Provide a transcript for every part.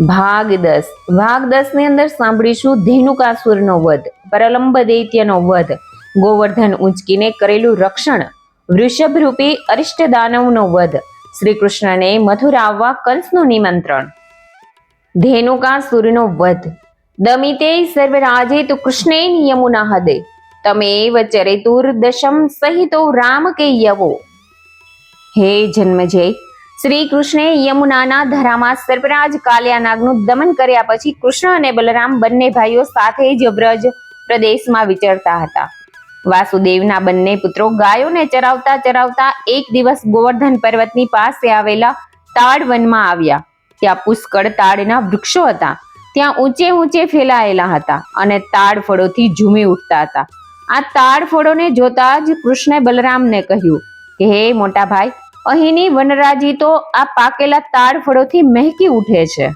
ભાગ દસ. ભાગ દસની અંદર સાંભળીશું ધેનુકાસુરનો વધ, પરલંબ દૈત્યનો વધ. ગોવર્ધન ઉંચકીને કરેલું રક્ષણ વૃષભ રૂપી અરિષ્ટ દાનવનો વધ. શ્રી કૃષ્ણને મથુરા આવવા કંસનું નિમંત્રણ. ધેનુકાસુરનો વધ, દમિતે સર્વરાજે તુ કૃષ્ણેન યમુના હદે. તમે વચરેતુર દશમ સહિતો રામ કે યવો હે જન્મજય શ્રી કૃષ્ણે યમુનાના ધરામાં સર્પરાજ કાલિયાનાગનું દમન કર્યા પછી કૃષ્ણ અને બલરામ બંને ભાઈઓ સાથે જ વ્રજ પ્રદેશમાં વિચરતા હતા. વાસુદેવના બંને પુત્રો ગાયોને ચરાવતા ચરાવતા એક દિવસ ગોવર્ધન પર્વતની પાસે આવેલા તાડ વનમાં આવ્યા. ત્યાં પુષ્કળ તાડના વૃક્ષો હતા. ત્યાં ઊંચે ઊંચે ફેલાયેલા હતા અને તાડ ફળોથી ઝૂમી ઉઠતા હતા. આ તાડ ફળોને જોતા જ કૃષ્ણે બલરામને કહ્યું કે, હે મોટા ભાઈ અહીંની વનરાજી તો આ પાકેલા તાડ ફળોથી મહેકી ઉઠે છે.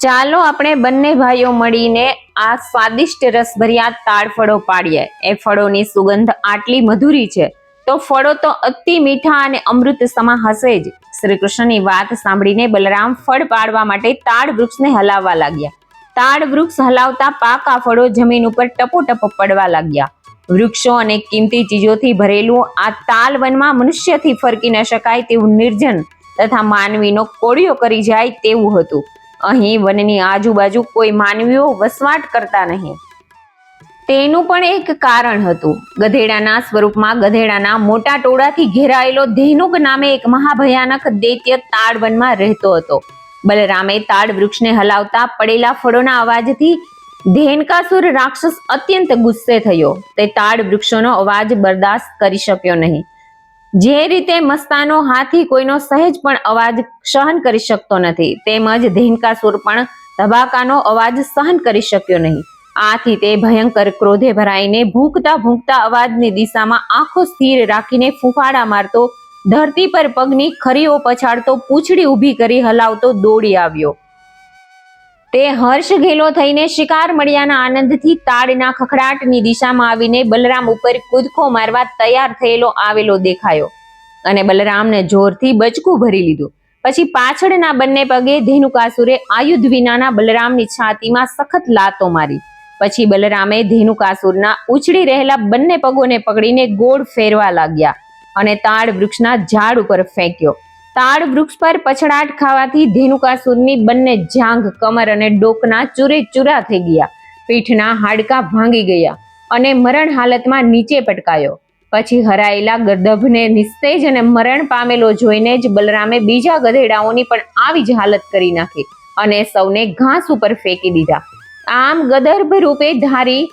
ચાલો આપણે બંને ભાઈઓ મળીને આ સ્વાદિષ્ટ રસભર્યા તાડફળો પાડીએ. એ ફળોની સુગંધ આટલી મધુરી છે, તો ફળો તો અતિ મીઠા અને અમૃત સમા હશે જ. શ્રી કૃષ્ણની વાત સાંભળીને બલરામ ફળ પાડવા માટે તાડ વૃક્ષને હલાવવા લાગ્યા. તાડ વૃક્ષ હલાવતા પાકા ફળો જમીન ઉપર ટપો ટપો પડવા લાગ્યા. વૃક્ષો અને કિંમતી ચીજોથી ભરેલું આ તાલ મનુષ્યથી ફરકી ન શકાય તેવું નિર્જન તથા માનવીનો કોળિયો કરી જાય તેવું હતું. અહીં વનની આજુબાજુ કોઈ માનવીઓ વસવાટ કરતા નહીં. તેનું પણ એક કારણ હતું. ગધેડાના સ્વરૂપમાં ગધેડાના મોટા ટોળાથી ઘેરાયેલો ધેનુક નામે એક મહાભયાનક દૈત્ય તાડ વનમાં રહેતો હતો. બલરામે તાડ વૃક્ષને હલાવતા પડેલા ફળોના અવાજથી ધેનકાસુર રાક્ષસ અત્યંત ગુસ્સે થયો. તે તાડ વૃક્ષોનો અવાજ બરદાસ્ત કરી શક્યો નહીં. જે રીતે મસ્તાનો હાથી કોઈનો સહેજ પણ અવાજ સહન કરી શકતો નથી, તેમજ ધેનકાસુર પણ ધબાકાનો અવાજ સહન કરી શક્યો નહીં. આથી તે ભયંકર ક્રોધે ભરાઈને ભૂંકતા ભૂંકતા અવાજની દિશામાં આંખો સ્થિર રાખીને ફૂફાડા મારતો, ધરતી પર પગની ખરીઓ પછાડતો પૂંછડી ઊભી કરી હલાવતો દોડી આવ્યો. તે હર્ષ ઘેલો થઈને શિકાર મળ્યાના આનંદથી તાડના ખખડાટની દિશામાં આવીને બલરામ ઉપર કૂદકો મારવા તૈયાર થયેલો આવેલો દેખાયો અને બલરામને જોરથી બચકું ભરી લીધું. પછી પાછળના બંને પગે ધેનુકાસુરે આયુધ વિનાના બલરામની છાતીમાં સખત લાતો મારી. પછી બલરામે ધેનુકાસુરના ઉછળી રહેલા બંને પગોને પકડીને ગોળ ફેરવા લાગ્યા અને તાડ વૃક્ષના ઝાડ ઉપર ફેંક્યો. તાડ વૃક્ષ પર પછડાટ ખાવાથી ધેનુકાસુરની બંને જાંઘ, કમર અને ડોકના ચૂરે ચૂરા થઈ ગયા. પીઠના હાડકા ભાંગી ગયા અને મરણ હાલતમાં નીચે પટકાયો. પછી હરાયેલા ગર્દભને નિસ્તેજ અને મરણ પામેલો જોઈને જ બલરામે બીજા ગધેડાઓની પણ આવી જ હાલત કરી નાખી અને સૌને ઘાસ ઉપર ફેંકી દીધા. આમ ગદર્ભ રૂપે ધારી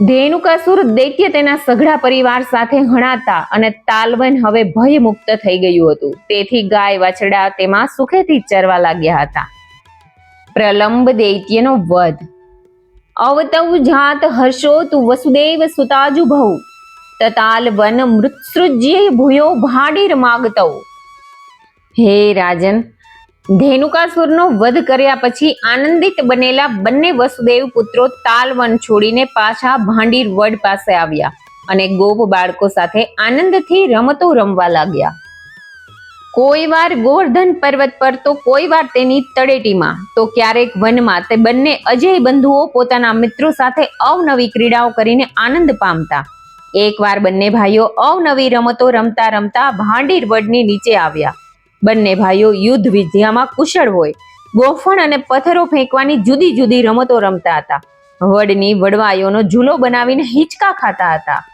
ધેનુકાસુર દૈત્ય તેના સઘળા પરિવાર સાથે હણાતા અને તાલવન હવે ભયમુક્ત થઈ ગયું હતું. તેથી ગાય વાછડા તેમાં સુખેથી ચરવા લાગ્યા હતા. પ્રલંબ દૈત્યનો વધ. અવતવ જાત હર્ષો તુ વસુદેવ સુતાજુ ભવ તતાલ વન મૃત્સૃજ્ય ભૂયો ભાડીર માગતવ હે રાજન ધેનુકાસુરનો વધ કર્યા પછી આનંદિત બનેલા બંને વસુદેવ પુત્રો તાલવન છોડીને પાછા ભાંડીર વડ પાસે આવ્યા અને ગોપ બાળકો સાથે આનંદથી રમતો રમવા લાગ્યા. કોઈ વાર ગોવર્ધન પર્વત પર તો કોઈ વાર તેની તળેટીમાં, તો ક્યારેક વનમાં તે બંને અજય બંધુઓ પોતાના મિત્રો સાથે અવનવી ક્રીડાઓ કરીને આનંદ પામતા. એકવાર બંને ભાઈઓ અવનવી રમતો રમતા રમતા ભાંડીર વડની નીચે આવ્યા. બંને ભાઈઓ યુદ્ધ વિદ્યામાં કુશળ હોય. ગોફણ અને પથ્થરો ફેંકવાની જુદી જુદી રમતો રમતા હતા. વડની વડવાઈઓનો ઝૂલો બનાવીને હિંચકા ખાતા હતા.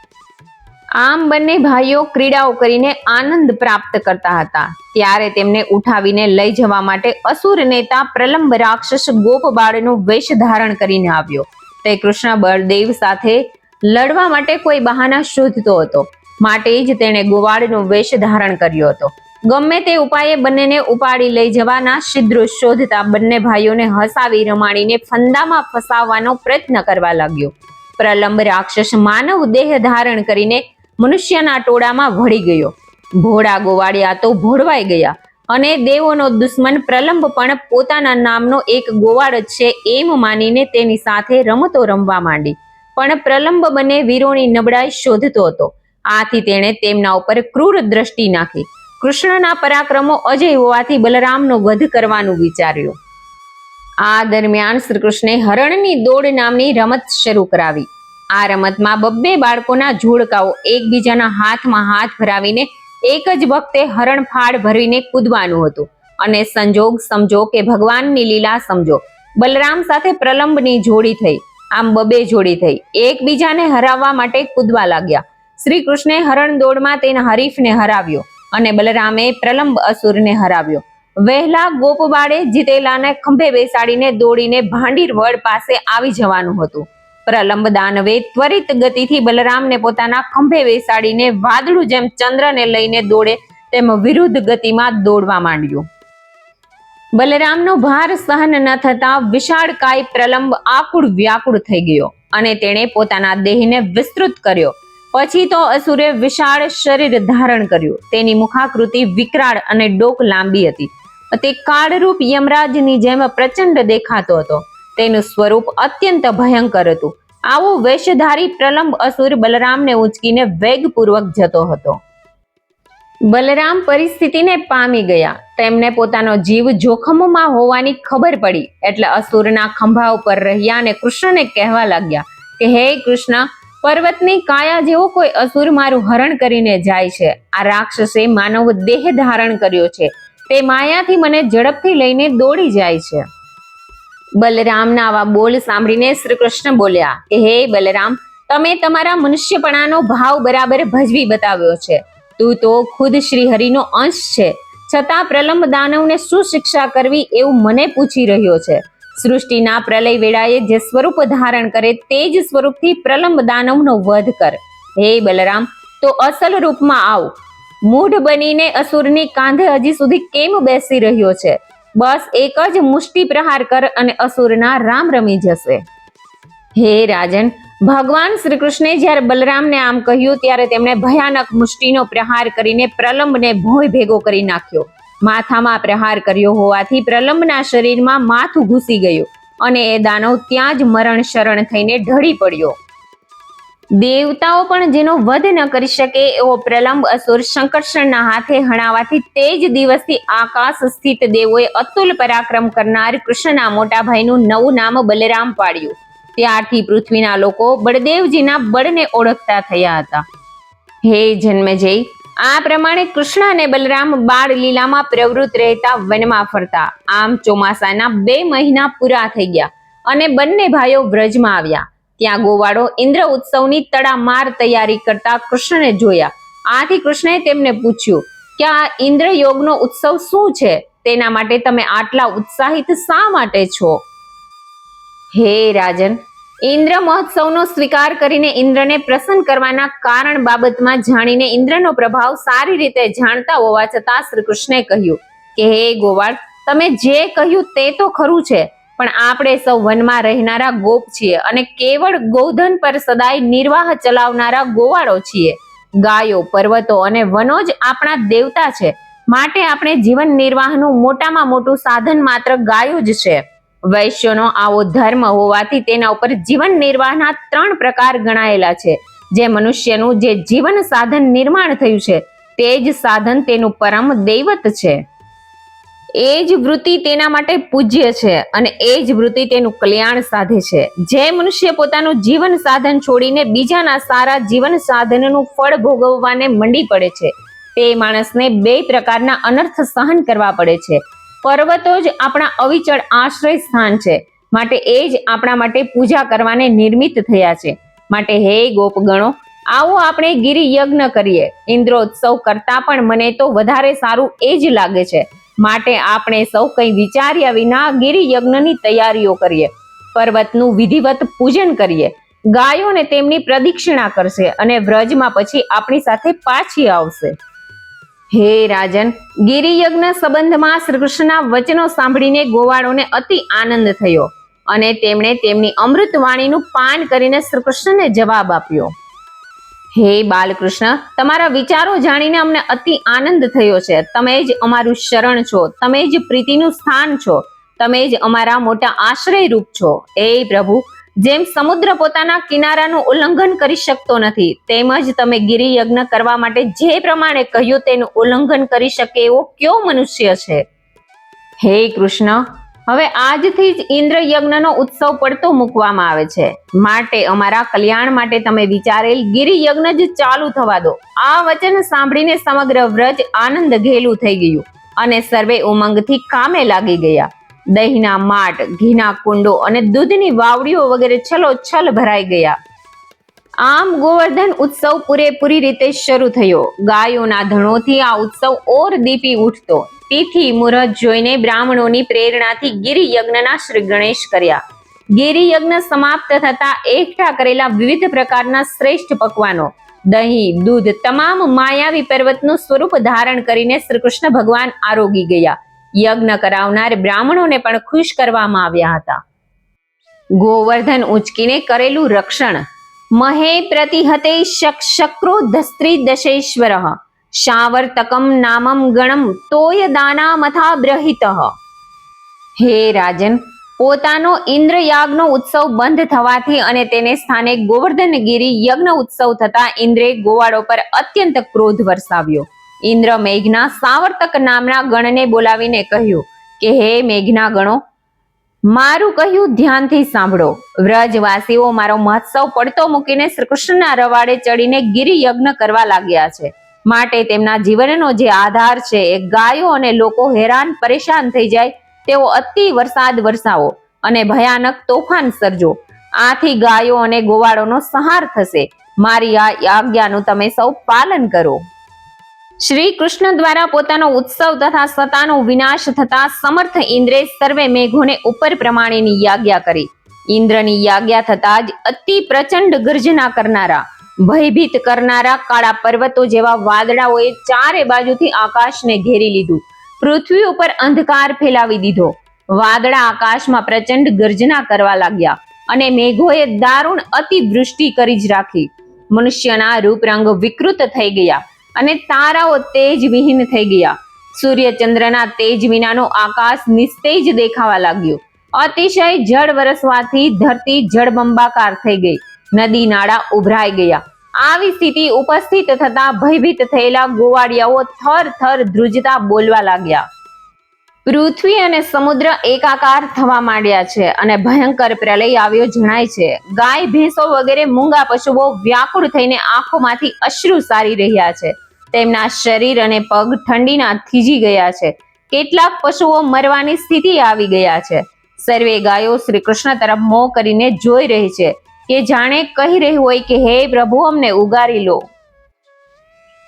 આમ બંને ભાઈઓ ક્રીડાઓ કરીને આનંદ પ્રાપ્ત કરતા હતા. ત્યારે તેમને ઉઠાવીને લઈ જવા માટે અસુર નેતા પ્રલંબ રાક્ષસ ગોપબાળનો વેશ ધારણ કરીને આવ્યો. તે કૃષ્ણ બળદેવ સાથે લડવા માટે કોઈ બહાના શોધતો હતો. માટે જ તેણે ગોવાળનો વેશ ધારણ કર્યો હતો. ગમે તે ઉપાયે બંનેને ઉપાડી લઈ જવાના છિદ્રો શોધતા બંને ભાઈઓને હસાવી રમાડીને ફંદામાં ફસાવવાનો પ્રયત્ન કરવા લાગ્યો. પ્રલંબ રાક્ષસ માનવ દેહ ધારણ કરીને મનુષ્યના ટોળામાં વળી ગયો. ભોળા ગોવાળિયા તો ભોળવાઈ ગયા અને દેવોનો દુશ્મન પ્રલંબ પણ પોતાના નામનો એક ગોવાળ જ છે એમ માનીને તેની સાથે રમતો રમવા માંડી. પણ પ્રલંબ બંને વીરોની નબળાઈ શોધતો હતો. આથી તેણે તેમના ઉપર ક્રૂર દ્રષ્ટિ નાખી. કૃષ્ણના પરાક્રમો અજય હોવાથી બલરામનો વધ કરવાનું વિચાર્યું. આ દરમિયાન શ્રી કૃષ્ણે હરણની દોડ નામની રમત શરૂ કરાવી. આ રમતમાં બબ્બે બાળકોના જોડકાઓ એકબીજાના હાથમાં હાથ ભરાવીને એક જ વખતે હરણફાળ ભરીને કૂદવાનું હતું. અને સંજોગ સમજો કે ભગવાનની લીલા સમજો. બલરામ સાથે પ્રલંબની જોડી થઈ. આમ બબે જોડી થઈ. એકબીજાને હરાવવા માટે કૂદવા લાગ્યા. શ્રી કૃષ્ણે હરણ દોડમાં તેના હરીફને હરાવ્યો. અને બલરામે પ્રલંબ અસુરને હરાવ્યો. વહેલા ગોપબાળે જીતેલાને ખંભે બેસાડીને દોડીને ભાંડીર વડ પાસે આવી જવાનું હતું. પ્રલંબ દાનવે ત્વરિત ગતિથી બલરામને પોતાના ખંભે બેસાડીને વાદળું જેમ ચંદ્રને લઈને દોડે તેમ વિરુદ્ધ ગતિમાં દોડવા માંડ્યું. બલરામનો ભાર સહન ન થતા વિશાળકાય પ્રલંબ આકુળ વ્યાકુળ થઈ ગયો અને તેણે પોતાના દેહને વિસ્તૃત કર્યો. પછી તો અસુરે વિશાળ શરીર ધારણ કર્યું. તેની મુખાકૃતિ વિકરાળ અને ડોક લાંબી હતી. તે કાળરૂપ યમરાજની જેમ પ્રચંડ દેખાતો હતો. તેનું સ્વરૂપ અત્યંત ભયંકર હતું. આવો વેશધારી પ્રલંબ અસુર બલરામને ઉંચકીને વેગપૂર્વક જતો હતો. બલરામ પરિસ્થિતિને પામી ગયા. તેમને પોતાનો જીવ જોખમમાં હોવાની ખબર પડી. એટલે અસુરના ખંભા ઉપર રહ્યા અને કૃષ્ણને કહેવા લાગ્યા કે, હે કૃષ્ણ પર્વતની કાયા જેવો કોઈ અસુર મારું હરણ કરીને જાય છે. આ રાક્ષસે માનવ દેહ ધારણ કર્યો છે. તે માયાથી મને ઝડપથી લઈને દોડી જાય છે. બલરામના આવા બોલ સાંભળીને શ્રી કૃષ્ણ બોલ્યા, કે હે બલરામ, તમે તમારા મનુષ્યપણાનો ભાવ બરાબર ભજવી બતાવ્યો છે. તું તો ખુદ શ્રી હરિનો અંશ છે. છતાં પ્રલંબ દાનવને શું શિક્ષા કરવી એવું મને પૂછી રહ્યો છે. સૃષ્ટિના પ્રલય વેળાએ જે સ્વરૂપ ધારણ કરે તે જ સ્વરૂપથી પ્રલંબ દાનવનો વધ કર. હે બલરામ, તો અસલ રૂપમાં આવ. મૂઢ બનીને અસુરની કાંધે હજી સુધી કેમ બેસી રહ્યો છે? બસ એક જ મુષ્ટિ પ્રહાર કર અને અસુરના રામ રમી જશે. હે રાજન, ભગવાન શ્રી કૃષ્ણે જ્યારે બલરામને આમ કહ્યું ત્યારે તેમણે ભયાનક મુષ્ટિનો પ્રહાર કરીને પ્રલંબને ભોય ભેગો કરી નાખ્યો. માથામાં પ્રહાર કર્યો હોવાથી પ્રલંબના શરીરમાં માથું ઘૂસી ગયું અને એ દાનવ ત્યાં જ મરણ શરણ થઈને ઢળી પડ્યો. દેવતાઓ પણ જેનો વધ ન કરી શકે એવો પ્રલંબ અસુર શંકર્ષણના હાથે હણાવાથી તે જ દિવસથી આકાશ સ્થિત દેવોએ અતુલ પરાક્રમ કરનાર કૃષ્ણના મોટા ભાઈનું નવું નામ બલરામ પાડ્યું. ત્યારથી પૃથ્વીના લોકો બળદેવજીના બળને ઓળખતા થયા હતા. હે જન્મજય આ પ્રમાણે કૃષ્ણ અને બલરામ બાળ લીલામાં પ્રવૃત્ત રહેતા વનમાં ફરતા. આમ ચોમાસાના બે મહિના પૂરા થઈ ગયા અને બંને ભાઈઓ વ્રજમાં આવ્યા. ત્યાં ગોવાળો ઇન્દ્ર ઉત્સવની તડામાર તૈયારી કરતા કૃષ્ણને જોયા. આથી કૃષ્ણએ તેમને પૂછ્યું કે આ ઇન્દ્ર યોગનો ઉત્સવ શું છે? તેના માટે તમે આટલા ઉત્સાહિત શા માટે છો? હે રાજન ઇન્દ્ર મહોત્સવનો સ્વીકાર કરીને ઇન્દ્રને પ્રસન્ન કરવાના કારણ બાબતમાં જાણીને ઇન્દ્રનો પ્રભાવ સારી રીતે જાણતા હોવા છતાં શ્રી કૃષ્ણે કહ્યું, કે હે ગોવાળ, તમે જે કહ્યું તે તો ખરું છે, પણ આપણે સૌ વનમાં રહેનારા ગોપ છીએ અને કેવળ ગોધન પર સદાય નિર્વાહ ચલાવનારા ગોવાળો છીએ. ગાયો, પર્વતો અને વનો જ આપણા દેવતા છે. માટે આપણે જીવન નિર્વાહનું મોટામાં મોટું સાધન માત્ર ગાયો જ છે. વૈશ્યનો આવો ધર્મ હોવાથી તેના ઉપર જીવન નિર્વાહના ત્રણ પ્રકાર ગણાયેલા છે. જે મનુષ્યનું જે જીવન સાધન નિર્માણ થયું છે, તે જ સાધન તેનું પરમ દૈવત છે. એ જ વૃત્તિ તેના માટે પૂજ્ય છે અને એ જ વૃત્તિ તેનું કલ્યાણ સાધે છે. જે મનુષ્ય પોતાનું જીવન સાધન છોડીને બીજાના સારા જીવન સાધનનું ફળ ભોગવવાને મંડી પડે છે, તે માણસને બે પ્રકારના અનર્થ સહન કરવા પડે છે. પર્વતો જ આપણા અવિચળ આશ્રય સ્થાન છે. માટે એ જ આપણા માટે પૂજા કરવાને નિર્મિત થયા છે. માટે હે ગોપગણો, આવો આપણે ગિરી યજ્ઞ કરીએ. ઇન્દ્રોત્સવ કરતા પણ મને તો વધારે સારું એ જ લાગે છે. માટે આપણે સૌ કંઈ વિચાર્યા વિના ગિરી યજ્ઞની તૈયારીઓ કરીએ. પર્વતનું વિધિવત પૂજન કરીએ. ગાયોને તેમની પ્રદક્ષિણા કરશે અને વ્રજમાં પછી આપણી સાથે પાછી આવશે. હે રાજન, ગિરિયજ્ઞ સંબંધમાં શ્રી કૃષ્ણના વચનો સાંભળીને ગોવાળોને અતિ આનંદ થયો અને તેમણે તેમની અમૃતવાણીનું પાન કરીને શ્રી કૃષ્ણને જવાબ આપ્યો. હે બાલકૃષ્ણ, તમારા વિચારો જાણીને અમને અતિ આનંદ થયો છે. તમે જ અમારું શરણ છો. તમે જ પ્રીતિનું સ્થાન છો. તમે જ અમારા મોટા આશ્રય રૂપ છો. એ પ્રભુ જેમ સમુદ્ર પોતાના કિનારાનું ઉલ્લંઘન કરી શકતો નથી, તેમજ તમે ગિરિયજ્ઞ કરવા માટે જે પ્રમાણે કહ્યું તેનું ઉલ્લંઘન કરી શકે એવો કયો મનુષ્ય છે? હે કૃષ્ણ, હવે આજથી જ ઇન્દ્ર યજ્ઞનો ઉત્સવ પડતો મૂકવામાં આવે છે. માટે અમારા કલ્યાણ માટે તમે વિચારેલ ગિરિયજ્ઞ જ ચાલુ થવા દો. આ વચન સાંભળીને સમગ્ર વ્રજ આનંદ ઘેલું થઈ ગયું અને સર્વે ઉમંગથી કામે લાગી ગયા. દહીંના માટ, ઘીના કુંડો અને દૂધની વાવડીઓ વગેરે છલો છલ ભરાઈ ગયા. આમ ગોવર્ધન ઉત્સવ પૂરેપૂરી રીતે શરૂ થયો. ગાયોના ધણોથી આ ઉત્સવ ઓર દીપી ઉઠતો. તિથિ, મુહૂર્ત જોઈને બ્રાહ્મણોની પ્રેરણાથી ગિરિ યજ્ઞના શ્રી ગણેશ કર્યા. ગિરિ યજ્ઞ સમાપ્ત થતા એકઠા કરેલા વિવિધ પ્રકારના શ્રેષ્ઠ પકવાનો. દહીં, દૂધ, તમામ માયાવી પર્વતનું સ્વરૂપ ધારણ કરીને શ્રી કૃષ્ણ ભગવાન આરોગી ગયા. યજ્ઞ કરાવનાર બ્રાહ્મણોને પણ ખુશ કરવામાં આવ્યા હતા. ગોવર્ધન ઉંચકીને કરેલું રક્ષણ. મહે પ્રતિહતે શક શક્રો ધસ્ત્રી દશેશ્વર. શાવર્તકમ નામમ ગણમ તોય દાના મથા બ્રહિત. હે રાજન, પોતાનો ઇન્દ્રયાગનો ઉત્સવ બંધ થવાથી અને તેને સ્થાને ગોવર્ધનગીરી યજ્ઞ ઉત્સવ થતા ઇન્દ્રે ગોવાળો પર અત્યંત ક્રોધ વરસાવ્યો. ઇન્દ્ર મેઘના સાવર્તક નામના ગણને બોલાવીને કહ્યું કે, હે મેઘના ગણો, મારું કહ્યું ધ્યાનથી સાંભળો. વ્રજવાસીઓ મારો મહોત્સવ પડતો મૂકીને શ્રી કૃષ્ણના રવાડે ચડીને ગિરિ યજ્ઞ કરવા લાગ્યા છે. માટે તેમના જીવનનો જે આધાર છે એ ગાયો અને લોકો હેરાન પરેશાન થઈ જાય તેવો અતિ વરસાદ વરસાવો અને ભયાનક તોફાન સર્જો. આથી ગાયો અને ગોવાળોનો સહાર થશે. મારી આ આજ્ઞાનું તમે સૌ પાલન કરો. શ્રી કૃષ્ણ દ્વારા પોતાનો ઉત્સવ તથા સતાનો વિનાશ થતા સમર્થ ઇન્દ્રે સર્વે મેઘોને ઉપર પ્રમાણેની યાજ્ઞા કરી. ઇન્દ્રની યાજ્ઞા થતા જ અતિ પ્રચંડ ગર્જના કરનારા, ભયભીત કરનારા કાળા પર્વતો જેવા વાદળાઓએ ચારે બાજુથી આકાશને ઘેરી લીધું. પૃથ્વી ઉપર અંધકાર ફેલાવી દીધો. વાદળા આકાશમાં પ્રચંડ ગર્જના કરવા લાગ્યા અને મેઘોએ દારૂણ અતિવૃષ્ટિ કરી જ રાખી. મનુષ્યના રૂપરંગ વિકૃત થઈ ગયા. અને તારાઓ તેજ વિહીન થઈ ગયા. સૂર્ય ચંદ્રના તેજ વિનાનો આકાશ નિસ્તેજ દેખાવા લાગ્યો. અતિશય જળ વરસવાથી ધરતી જળબંબાકાર થઈ ગઈ. નદી નાળા ઉભરાઈ ગયા. આવી સ્થિતિ ઉપસ્થિત થતા ભયભીત થયેલા ગોવાળિયાઓ થર થર ધ્રુજતા બોલવા લાગ્યા. પૃથ્વી અને સમુદ્ર એકાકાર થવા માંડ્યા છે અને ભયંકર પ્રલય આવ્યો જણાય છે. ગાય, ભેંસો વગેરે મૂંગા પશુઓ વ્યાકુળ થઈને આંખોમાંથી અશ્રુ સારી રહ્યા છે. તેમના શરીર અને પગ ઠંડીના થીજી ગયા છે. કેટલાક પશુઓ મરવાની સ્થિતિ આવી ગયા છે. સર્વે ગાયો શ્રી કૃષ્ણ તરફ મોં કરીને જોઈ રહી છે કે જાણે કહી રહી હોય કે, હે પ્રભુ, અમને ઉગારી લો.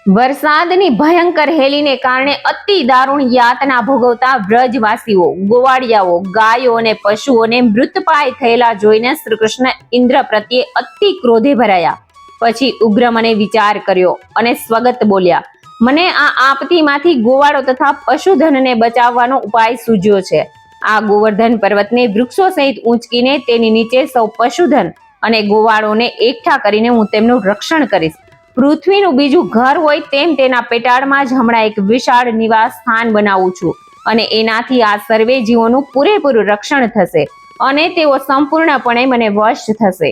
વરસાદની ભયંકર હેલીને કારણે અતિ દારૂણ યાતના ભોગવતા વ્રજવાસીઓ, ગોવાળિયાઓ, ગાયો અને પશુઓને મૃતપાય થયેલા જોઈને શ્રી કૃષ્ણ ઇન્દ્ર પ્રત્યે અતિ ક્રોધે ભરાયા. પછી ઉગ્ર મને વિચાર કર્યો અને સ્વગત બોલ્યા, મને આ આપતીમાંથી ગોવાળો તથા પશુધનને બચાવવાનો ઉપાય સૂજ્યો છે. આ ગોવર્ધન પર્વતને વૃક્ષો સહિત ઊંચકીને તેની નીચે સૌ પશુધન અને ગોવાળોને એકઠા કરીને હું તેમનું રક્ષણ કરીશ. પૃથ્વીનું બીજું ઘર હોય તેમ તેના પેટાળમાં જ હમણાં એક વિશાળ નિવાસ સ્થાન બનાવું છું અને એનાથી આ સર્વે જીવોનું પૂરેપૂરું રક્ષણ થશે અને તેઓ સંપૂર્ણપણે મને વશ થશે.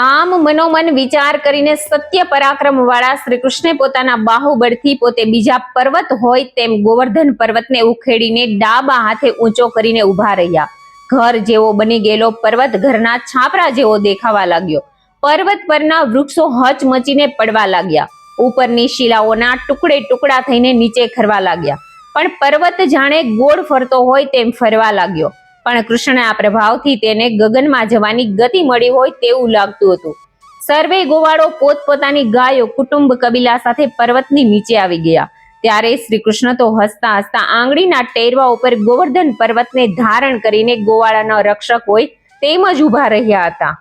આમ મનોમન વિચાર કરીને સત્ય પરાક્રમ વાળા શ્રી કૃષ્ણે પોતાના બાહુબળથી પોતે બીજા પર્વત હોય તેમ ગોવર્ધન પર્વતને ઉખેડીને ડાબા હાથે ઊંચો કરીને ઊભા રહ્યા. ઘર જેવો બની ગયેલો પર્વત ઘરના છાપરા જેવો દેખાવા લાગ્યો. પર્વત પરના વૃક્ષો હચમચીને પડવા લાગ્યા. ઉપરની શિલાઓના ટુકડે ટુકડા થઈને નીચે ખરવા લાગ્યા. પણ પર્વત જાણે ગોળ ફરતો હોય તેમ ફરવા લાગ્યો. પણ કૃષ્ણના પ્રભાવથી તેને ગગનમાં જવાની ગતિ મળી હોય તેવું લાગતું હતું. સર્વે ગોવાળો પોતપોતાની ગાયો કુટુંબ કબીલા સાથે પર્વતની નીચે આવી ગયા. ત્યારે શ્રી કૃષ્ણ તો હસતા હસતા આંગળીના ટેરવા ઉપર ગોવર્ધન પર્વતને ધારણ કરીને ગોવાળાનો રક્ષક હોય તેમ જ ઊભા રહ્યા હતા.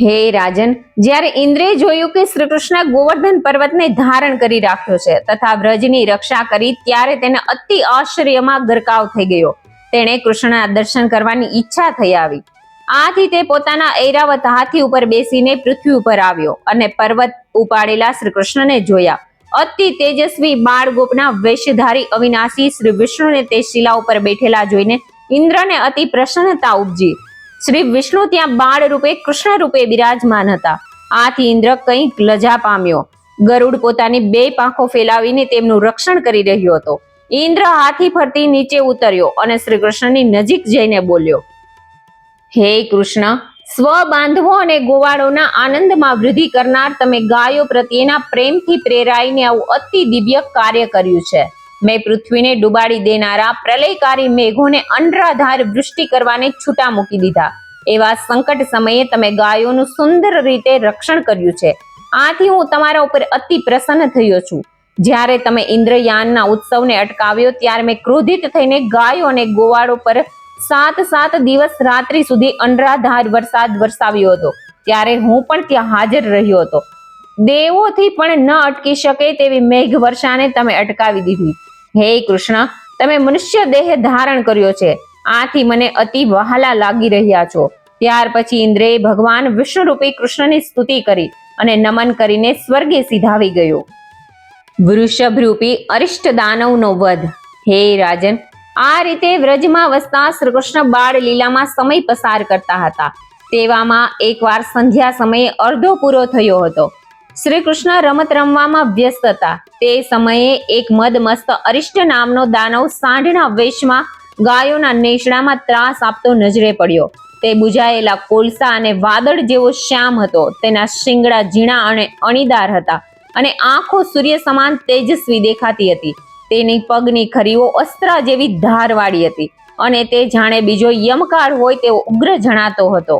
હે રાજન, જ્યારે ઇન્દ્રે જોયું કે શ્રી કૃષ્ણ ગોવર્ધન પર્વતને ધારણ કરી રાખ્યો છે તથા વ્રજની રક્ષા કરી, ત્યારે તેને અતિ આશ્ચર્યમાં ગરકાવ થઈ ગયો. તેણે કૃષ્ણના દર્શન કરવાની ઈચ્છા થઈ આવી. આથી તે પોતાના ઐરાવત હાથી ઉપર બેસીને પૃથ્વી ઉપર આવ્યો અને પર્વત ઉપાડેલા શ્રી કૃષ્ણને જોયા. અતિ તેજસ્વી બાળ ગોપના વેશધારી અવિનાશી શ્રી વિષ્ણુને તે શિલા ઉપર બેઠેલા જોઈને ઇન્દ્રને અતિ પ્રસન્નતા ઉપજી. શ્રી વિષ્ણુ ત્યાં બાળ રૂપે, કૃષ્ણ રૂપે બિરાજમાન હતા. આથી ઇન્દ્ર કંઈક લજા પામ્યો. ગરુડ પોતાની બે પાંખો ફેલાવીને તેમનું રક્ષણ કરી રહ્યો હતો. ઇન્દ્ર હાથી ફરતી નીચે ઉતર્યો અને શ્રી કૃષ્ણની નજીક જઈને બોલ્યો, હે કૃષ્ણ, સ્વ બાંધવો અને ગોવાળોના આનંદમાં વૃદ્ધિ કરનાર તમે ગાયો પ્રત્યેના પ્રેમથી પ્રેરાઈને આવું અતિ દિવ્ય કાર્ય કર્યું છે. મેં પૃથ્વીને ડુબાડી દેનારા પ્રલયકારી મેઘોને અનરાધાર વૃષ્ટિ કરવાને છૂટા મૂકી દીધા. એવા સંકટ સમયે તમે ગાયોનું સુંદર રીતે રક્ષણ કર્યું છે. આથી હું તમારા ઉપર અતિ પ્રસન્ન થયો છું. જ્યારે તમે ઇન્દ્રયાનના ઉત્સવને અટકાવ્યો, ત્યારે મેં ક્રોધિત થઈને ગાયો અને ગોવાળો પર સાત સાત દિવસ રાત્રિ સુધી અનરાધાર વરસાદ વરસાવ્યો હતો. ત્યારે હું પણ ત્યાં હાજર રહ્યો હતો. દેવોથી પણ ન અટકી શકે તેવી મેઘ વર્ષાને તમે અટકાવી દીધી. હે કૃષ્ણ, તમે મનુષ્ય દેહ ધારણ કર્યો છે. આથી મને અતિ વહાલા લાગી રહ્યા છો. ત્યાર પછી ઇન્દ્રે ભગવાન વિષ્ણુરૂપી કૃષ્ણની સ્તુતિ કરી અને નમન કરીને સ્વર્ગે સીધાવી ગયો. વૃષભરૂપી અરિષ્ટ દાનવનો વધ. હે રાજન, આ રીતે વ્રજમાં વસતા શ્રી કૃષ્ણ બાળ લીલામાં સમય પસાર કરતા હતા. તેવામાં એકવાર સંધ્યા સમયે અર્ધો પૂરો થયો હતો. શ્રી કૃષ્ણ રમત રમવામાં વ્યસ્ત હતા. તે સમયે એક મદમસ્ત અરિષ્ટ નામનો દાનવ સાંઢના વેશમાં ગાયોના નેશડામાં ત્રાસ આપતો નજરે પડ્યો. તે બુજાયેલા કોલસા અને વાદળ જેવો શ્યામ હતો. તેના શિંગડા ઝીણા અને અણીદાર હતા. અને આંખો સૂર્ય સમાન તેજસ્વી દેખાતી હતી. તેની પગની ખરીઓ અસ્ત્રા જેવી ધારવાળી હતી અને તે જાણે બીજો યમકાર હોય તેવો ઉગ્ર જણાતો હતો.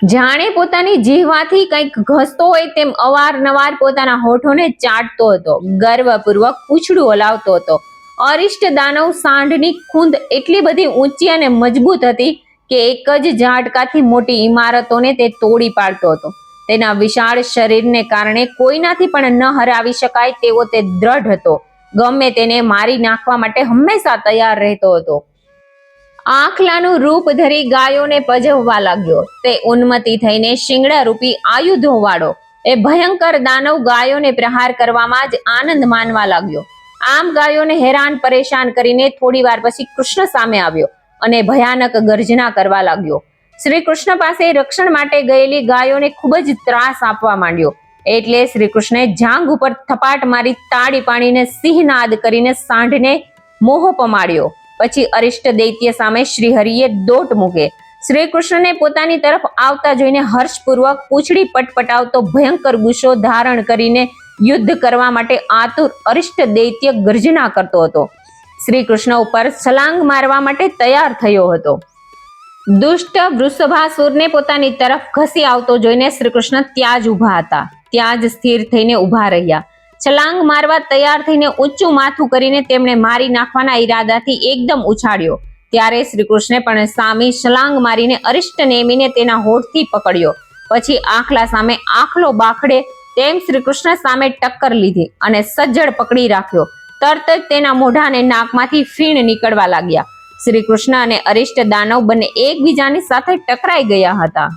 જાણે પોતાની જીહવાથી કંઈક ઘસતો હોય તેમ અવારનવાર પોતાના હોઠોને ચાટતો હતો, ગર્વપૂર્વક પૂછડું હલાવતો હતો. અરિષ્ટ દાનવ સાંઢની ખૂંદ એટલી બધી ઊંચી અને મજબૂત હતી કે એક જ ઝાટકાથી મોટી ઇમારતોને તે તોડી પાડતો હતો. તેના વિશાળ શરીરને કારણે કોઈનાથી પણ ન હરાવી શકાય તેવો તે દ્રઢ હતો. ગમે તેને મારી નાખવા માટે હંમેશા તૈયાર રહેતો હતો. આખલાનું રૂપ ધરી ગાયોને પજવવા લાગ્યો. તે ઉન્મતિ થઈને શિંગડા રૂપી આયુધો વાળો એ ભયંકર દાનવ ગાયોને પ્રહાર કરવામાં જ આનંદ માનવા લાગ્યો. આમ ગાયોને હેરાન પરેશાન કરીને થોડી વાર પછી કૃષ્ણ સામે આવ્યો અને ભયાનક ગર્જના કરવા લાગ્યો. શ્રી કૃષ્ણ પાસે રક્ષણ માટે ગયેલી ગાયોને ખૂબ જ ત્રાસ આપવા માંડ્યો. એટલે શ્રી કૃષ્ણે જાંગ ઉપર થપાટ મારી તાળી પાણીને સિંહનાદ કરીને સાંઢને મોહ પમાડ્યો. પછી અરિષ્ટ દૈત્ય સામે શ્રીહરિએ દોટ મૂકે. શ્રી કૃષ્ણને પોતાની તરફ આવતા જોઈને હર્ષપૂર્વક પૂંછડી પટપટાવતો ભયંકર ગુસ્સો ધારણ કરીને યુદ્ધ કરવા માટે આતુર અરિષ્ટ દૈત્ય ગર્જના કરતો હતો. શ્રી કૃષ્ણ ઉપર છલાંગ મારવા માટે તૈયાર થયો હતો. દુષ્ટ વૃષભાસુરને પોતાની તરફ ઘસી આવતો જોઈને શ્રીકૃષ્ણ ત્યાં જ ઊભા હતા. ત્યાં જ સ્થિર થઈને ઊભા રહ્યા. છલાંગ મારવા તૈયાર થઈને ઊંચું માથું કરીને તેમણે મારી નાખવાના ઈરાદાથી એકદમ ઉછાળ્યો. ત્યારે શ્રીકૃષ્ણે પણ સામી છલાંગ મારીને અરિષ્ટ નેમીને તેના હોઠથી પકડ્યો. પછી આખલા સામે આખલો બાખડે તેમ શ્રીકૃષ્ણ સામે ટક્કર લીધી અને સજ્જડ પકડી રાખ્યો. તરત જ તેના મોઢાને નાકમાંથી ફીણ નીકળવા લાગ્યા. શ્રી કૃષ્ણ અને અરિષ્ટ દાનવ બંને એકબીજાની સાથે ટકરાઈ ગયા હતા.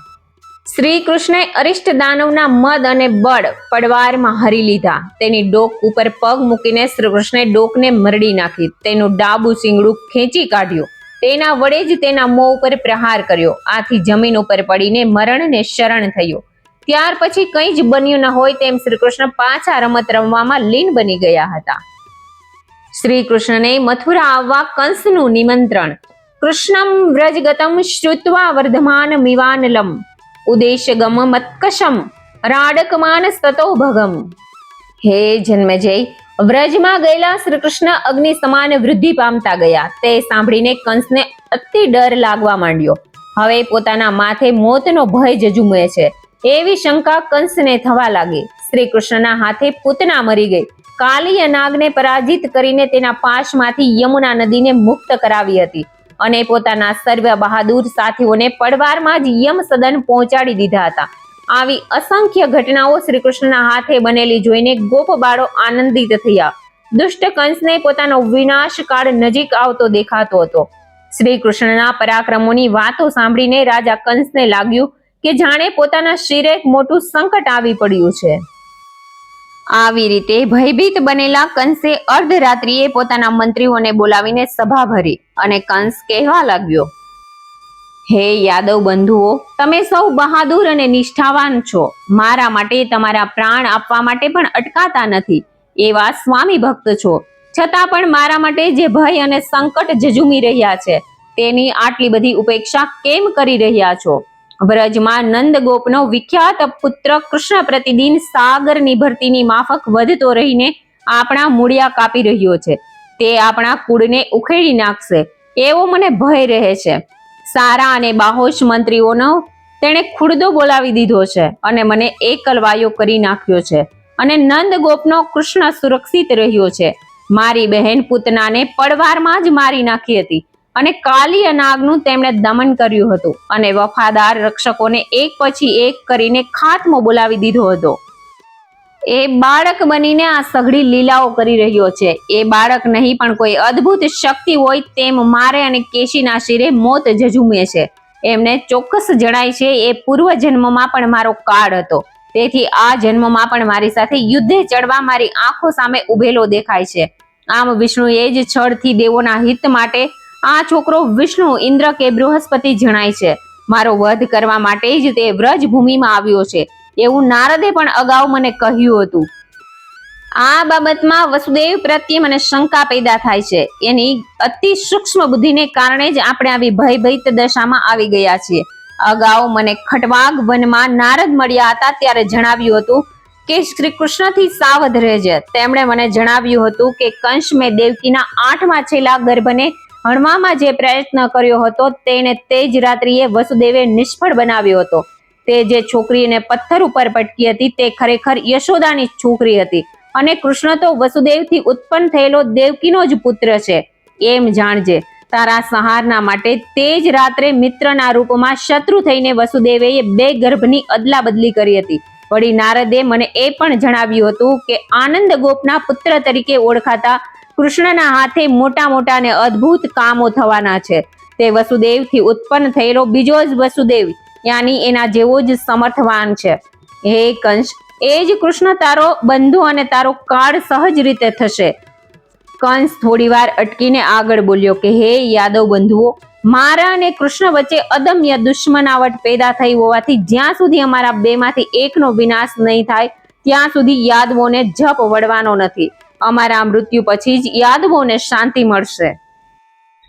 શ્રી કૃષ્ણે અરિષ્ટ દાનવના મદ અને બળ પડવારમાં હરી લીધા. તેની ડોક ઉપર પગ મૂકીને શ્રી કૃષ્ણે ડોકને મરડી નાખી. તેનું ડાબું શિંગડું ખેંચી કાઢ્યું. તેના વડે જ તેના મોં ઉપર પ્રહાર કર્યો. આથી જમીન ઉપર પડીને મરણને શરણ થયો. ત્યાર પછી કંઈ જ બન્યું ન હોય તેમ શ્રી કૃષ્ણ પાછા રમત રમવામાં લીન બની ગયા હતા. શ્રી કૃષ્ણને મથુરા આવવા કંસનું નિમંત્રણ. કૃષ્ણમ વ્રજગતમ શ્રુત્વા વર્ધમાન મિવાનલમ ઉદેશગમ મત્કશમ રાડકમાન સ્તતો ભગમ હે જન્મજય વ્રજમાં ગયેલા શ્રી કૃષ્ણ અગ્નિ સમાન વૃદ્ધિ પામતા ગયા. તે સાંભળીને કંસને અતિ ડર લાગવા માંડ્યો. હવે પોતાના માથે મોતનો ભય જજુમે છે. એવી શંકા કંસને થવા લાગી. શ્રી કૃષ્ણના હાથે પૂતના મરી ગઈ. કાલિય નાગને પરાજિત કરીને તેના પાશમાંથી યમુના નદીને મુક્ત કરાવી હતી અને પોતાના સર્વ બહાદુર સાથીઓને પડવારમાં જ યમ સદન પહોંચાડી દીધા હતા. આવી અસંખ્ય ઘટનાઓ શ્રી કૃષ્ણના હાથે બનેલી જોઈને ગોપ બાળો આનંદિત થયા. દુષ્ટ કંસને પોતાનો વિનાશકાળ નજીક આવતો દેખાતો હતો. શ્રી કૃષ્ણના પરાક્રમોની વાતો સાંભળીને રાજા કંસને લાગ્યું કે જાણે પોતાના શિરે મોટું સંકટ આવી પડ્યું છે. આવી રીતે ભયભીત બનેલા કંસે અર્ધરાત્રિએ પોતાના મંત્રીઓને બોલાવીને સભા ભરી અને કંસ કહેવા લાગ્યો, હે યાદવ બંધુઓ, તમે સૌ બહાદુર અને નિષ્ઠાવાન છો. મારા માટે તમારા પ્રાણ આપવા માટે પણ અટકાતા નથી. એવા સ્વામી ભક્ત છો. છતાં પણ મારા માટે જે ભય અને સંકટ જજુમી રહ્યા છે, તેની આટલી બધી ઉપેક્ષા કેમ કરી રહ્યા છો? વ્રજમાં નંદગોપનો વિખ્યાત પુત્ર કૃષ્ણ પ્રતિદિન સાગરની ભરતીની માફક વધતો રહીને આપણા મૂળિયા કાપી રહ્યો છે. તે આપણા કુળને ઉખેડી નાખશે. એવો મને ભય રહે છે. સારા અને બાહોશ મંત્રીઓનો તેણે ખુડદો બોલાવી દીધો છે અને મને એકલવાયો કરી નાખ્યો છે અને નંદગોપનો કૃષ્ણ સુરક્ષિત રહ્યો છે. મારી બહેન પૂતનાને પડવારમાં જ મારી નાખી હતી. અને કાલી નાગનું તેમણે દમન કર્યું હતું અને વફાદાર રક્ષકોને એક પછી એક કરીને ખાત્મો બોલાવી દીધો હતો. એ બાળક બનીને આ સઘળી લીલાઓ કરી રહ્યો છે. એ બાળક નહીં પણ કોઈ અદ્ભુત શક્તિ હોય તેમ મારે અને કેશીના શિરે મોત જજુમે છે. એમને ચોક્કસ જણાય છે એ પૂર્વ જન્મમાં પણ મારો કાળ હતો. તેથી આ જન્મમાં પણ મારી સાથે યુદ્ધે ચડવા મારી આંખો સામે ઉભેલો દેખાય છે. આમ વિષ્ણુએ જ છળથી દેવોના હિત માટે આ છોકરો વિષ્ણુ ઇન્દ્ર કે બૃહસ્પતિ જણાય છે. મારો વધ કરવા માટે જ તે વ્રજ ભૂમિમાં આવ્યો છે. એવું નારદે પણ અગાઉ મને કહ્યું હતું. આ બાબતમાં વસુદેવ પ્રત્યે મને શંકા પેદા થાય છે. એની અતિ સૂક્ષ્મ બુદ્ધિને કારણે જ આપણે આવી ભયભીત દશામાં આવી ગયા છીએ. અગાઉ મને ખટવાગ વનમાં નારદ મળ્યા હતા ત્યારે જણાવ્યું હતું કે શ્રી કૃષ્ણથી સાવધ રહેજે. તેમણે મને જણાવ્યું હતું કે કંશ મેં દેવકીના આઠમા છેલ્લા ગર્ભને હણવામાં જે પ્રયત્ન કર્યો હતો તેને તે જ રાત્રિએ વસુદેવે નિષ્ફળ બનાવ્યો હતો. તે જે છોકરીને પથ્થર ઉપર પટકી હતી તે ખરેખર યશોદાની છોકરી હતી અને કૃષ્ણ તો વસુદેવથી ઉત્પન્ન થયેલો દેવકીનો જ પુત્ર છે. એમ જાણજે, તારા સહારના માટે તે જ રાત્રે મિત્રના રૂપમાં શત્રુ થઈને વસુદેવે બે ગર્ભની અદલા બદલી કરી હતી. વળી નારદે મને એ પણ જણાવ્યું હતું કે આનંદ ગોપના પુત્ર તરીકે ઓળખાતા કૃષ્ણના હાથે મોટા મોટા અને અદ્ભુત કામો થવાના છે. તે વસુદેવથી ઉત્પન્ન થયેલો બીજો જ વસુદેવ, યાની એના જેવો જ સમર્થવાન છે. હે કંસ, એ જ કૃષ્ણ તારો બંધુ અને તારો કાળ સહજ રીતે થશે. કંસ થોડીવાર અટકીને આગળ બોલ્યો કે, હે યાદવ બંધુઓ, મારા અને કૃષ્ણ વચ્ચે અદમ્ય દુશ્મનાવટ પેદા થઈ હોવાથી જ્યાં સુધી અમારા બેમાંથી એકનો વિનાશ નહીં થાય, ત્યાં સુધી યાદવોને જપ વળવાનો નથી. અમારા મૃત્યુ પછી જ યાદવોને શાંતિ મળશે.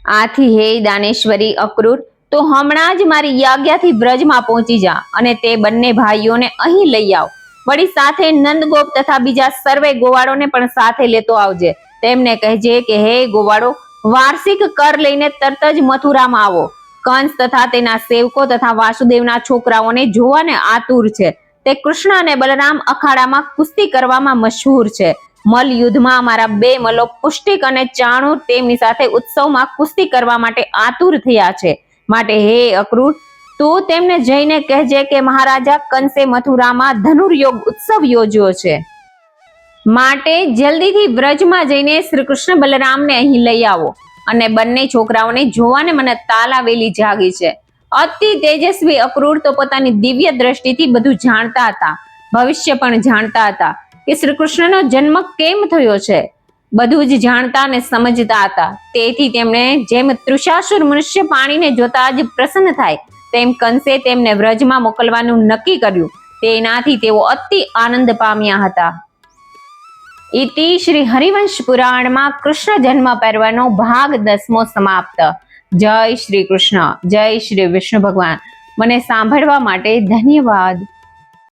આથી હે દાનેશ્વરી અક્રૂર, તો હમણાં જ મારી યાજ્ઞાથી વ્રજમાં પહોંચી જા અને તે બંને ભાઈઓને અહીં લઈ આવ. વળી સાથે નંદગોપ તથા બીજા સર્વે ગોવાળોને પણ સાથે લેતો આવજે. તેમને કહેજે કે હે ગોવાળો, વાર્ષિક કર લઈને તરત જ મથુરામાં આવો. કંસ તથા તેના સેવકો તથા વાસુદેવના છોકરાઓને જોવાને આતુર છે. તે કૃષ્ણ અને બલરામ અખાડામાં કુસ્તી કરવામાં મશહૂર છે. મલ યુદ્ધમાં અમારા બે મલો પુષ્ટિક અને ચાણુર તેમની સાથે ઉત્સવમાં કુસ્તી કરવા માટે આતુર થયા છે. માટે હે અક્રૂર, તું તેમને જઈને કહેજે કે મહારાજા કંસે મથુરામાં ધનુર્યોગ ઉત્સવ યોજ્યો છે. માટે જલ્દીથી વ્રજમાં જઈને શ્રી કૃષ્ણ બલરામને અહીં લઈ આવો અને બંને છોકરાઓને જોવાને મને તાલાવેલી જાગી છે. અતિ તેજસ્વી અક્રૂર તો પોતાની દિવ્ય દ્રષ્ટિથી બધું જાણતા હતા, ભવિષ્ય પણ જાણતા હતા. કે શ્રી કૃષ્ણનો જન્મ કેમ થયો છે? બધું જ જાણતા અને સમજતા હતા. તેથી તેમણે જેમ તૃષાસુર મનુષ્ય પાણીને જોતા જ પ્રસન્ન થાય, તેમ કંસે તેમને વ્રજમાં મોકલવાનું નક્કી કર્યું. તેનાથી તેઓ અતિ આનંદ પામ્યા હતા. ઇતિ શ્રી હરિવંશ પુરાણમાં કૃષ્ણ જન્મ પર્વનો ભાગ દસમો સમાપ્ત. જય શ્રી કૃષ્ણ. જય શ્રી વિષ્ણુ ભગવાન. મને સાંભળવા માટે ધન્યવાદ.